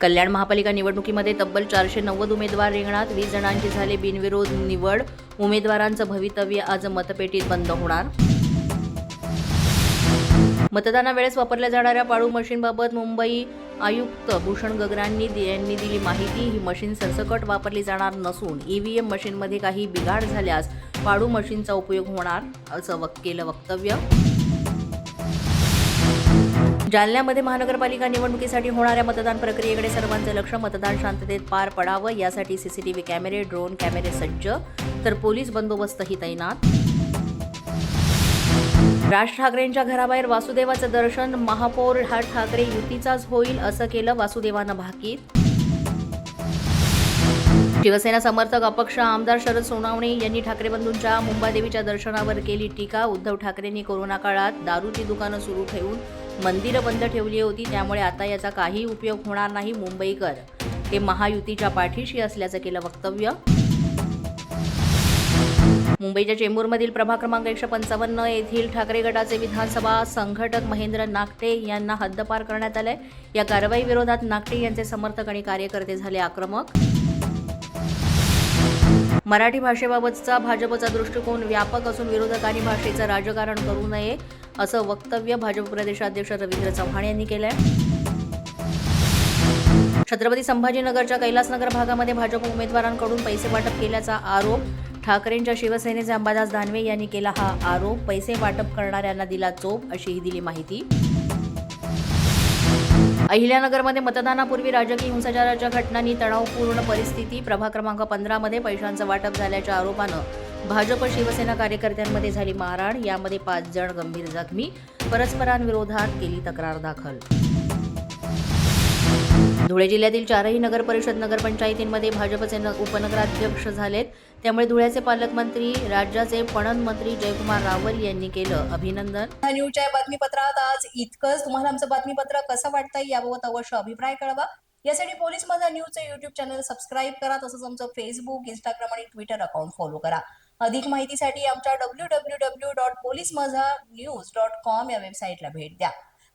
कल्याण महापालिका निवडणुकीमध्ये तब्बल चारशे नव्वद उमेदवार रिंगणात वीस जणांची झाली बिनविरोध निवड. उमेदवारांचं भवितव्य आज मतपेटीत बंद होणार. मतदानावेळेस वापरल्या जाणाऱ्या पाळू मशीनबाबत मुंबई आयुक्त भूषण गगरांनी यांनी दिली माहिती. ही मशीन सरसकट वापरली जाणार नसून ईव्हीएम मशीनमध्ये काही बिघाड झाल्यास पाळू मशीनचा उपयोग होणार असं वक केलं वक्तव्य. जालन्यामध्ये महानगरपालिका निवडणुकीसाठी होणाऱ्या मतदान प्रक्रियेकडे सर्वांचं लक्ष. मतदान शांततेत पार पडावं. यासाठी सीसीटीव्ही कॅमेरे ड्रोन कॅमेरे सज्ज. तर पोलीस बंदोबस्तही तैनात. राज ठाकरेंच्या घराबाहेर वासुदेवाचं दर्शन. महापौर हा ठाकरे युतीचाच होईल असं केलं वासुदेवानं भाकीत. शिवसेना समर्थक अपक्ष आमदार शरद सोनावणे यांनी ठाकरे बंधूंच्या मुंबादेवीच्या दर्शनावर केली टीका. उद्धव ठाकरेंनी कोरोना काळात दारूची दुकानं सुरू ठेवून मंदिरं बंद ठेवली होती. त्यामुळे आता याचा काही उपयोग होणार नाही मुंबईकर. हे महायुतीच्या पाठीशी असल्याचं केलं वक्तव्य. मुंबईच्या चेंबूरमधील प्रभाग क्रमांक एकशे पंचावन्न येथील ठाकरे गटाचे विधानसभा संघटक महेंद्र नागटे यांना हद्दपार करण्यात आलंय. या कारवाई विरोधात नागटे यांचे समर्थक आणि कार्यकर्ते झाले आक्रमक. मराठी भाषेबाबतचा भाजपचा दृष्टिकोन व्यापक असून विरोधकांनी भाषेचं राजकारण करू नये असं वक्तव्य भाजप प्रदेशाध्यक्ष रवींद्र चव्हाण यांनी केलंय. छत्रपती संभाजीनगरच्या कैलासनगर भागामध्ये भाजप उमेदवारांकडून पैसे वाटप केल्याचा आरोप ठाकरेंच्या शिवसेनेचे अंबादास दानवे यांनी केला हा आरोप. पैसे वाटप करणाऱ्यांना दिला चोप अशीही दिली माहिती. अहिल्यानगरमध्ये मतदानापूर्वी राजकीय हिंसाचाराच्या घटनांनी तणावपूर्ण परिस्थिती प्रभाग क्रमांक पंधरामध्ये पैशांचं वाटप झाल्याच्या आरोपानं भाजप शिवसेना कार्यकर्त्यांमध्ये झाली मारहाण. यामध्ये पाच जण गंभीर जखमी. परस्परांविरोधात केली तक्रार दाखल. धुळे जिल्ह्यातील चारही नगर परिषद नगरपंचायतींमध्ये भाजपचे न- उपनगराध्यक्ष झालेत. त्यामुळे धुळ्याचे पालकमंत्री राज्याचे पणन मंत्री जयकुमार रावल यांनी केलं अभिनंदन. न्यूजच्या बातमीपत्रात आज इतकंच. तुम्हाला आमचं बातमीपत्र कसं वाटतं याबाबत अवश्य अभिप्राय कळवा. यासाठी पोलीस माझा न्यूजचं युट्यूब चॅनल सबस्क्राईब करा तसंच आमचं फेसबुक इंस्टाग्राम आणि ट्विटर अकाउंट फॉलो करा. अधिक माहितीसाठी आमच्या W W W dot police Majha news dot com या वेबसाईटला भेट द्या.